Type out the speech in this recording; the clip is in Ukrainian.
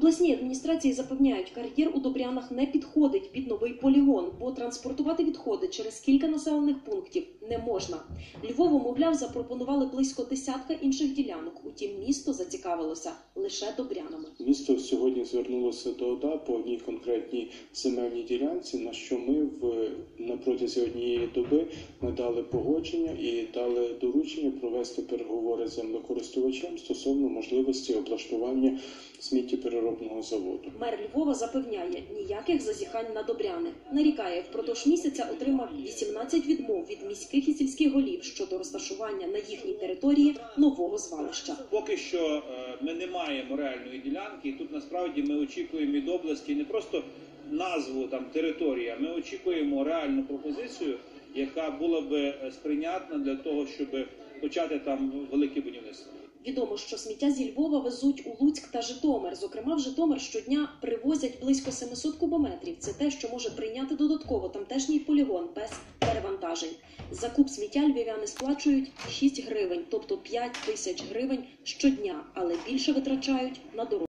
Обласній адміністрації запевняють, кар'єр у Добрянах не підходить під новий полігон, бо транспортувати відходи через кілька населених пунктів не можна. Львову, мовляв, запропонували близько десятка інших ділянок. Утім, місто зацікавилося лише Добрянами. Місто сьогодні звернулося до ОДА по одній конкретній земельній ділянці, на що ми в на протязі однієї доби надали погодження і дали доручення провести переговори з землекористувачем стосовно можливості облаштування сміттєпереробного заводу. Мер Львова запевняє, ніяких зазіхань на Добряни. Нарікає, впродовж місяця отримав 18 відмов від міських і сільських голів щодо розташування на їхній території нового звалища. Поки що е, ми не маємо реальної ділянки, і тут насправді ми очікуємо від області не просто назву там території, а ми очікуємо реальну пропозицію, яка була би е, сприйнятна для того, щоб почати там велике будівництво. Відомо, що сміття зі Львова везуть у Луцьк та Житомир. Зокрема, в Житомир щодня привозять близько 700 кубометрів. Це те, що може прийняти додатково тамтешній полігон без перевантажень. За куб сміття львів'яни сплачують 6 гривень, тобто 5 тисяч гривень щодня, але більше витрачають на дорогу.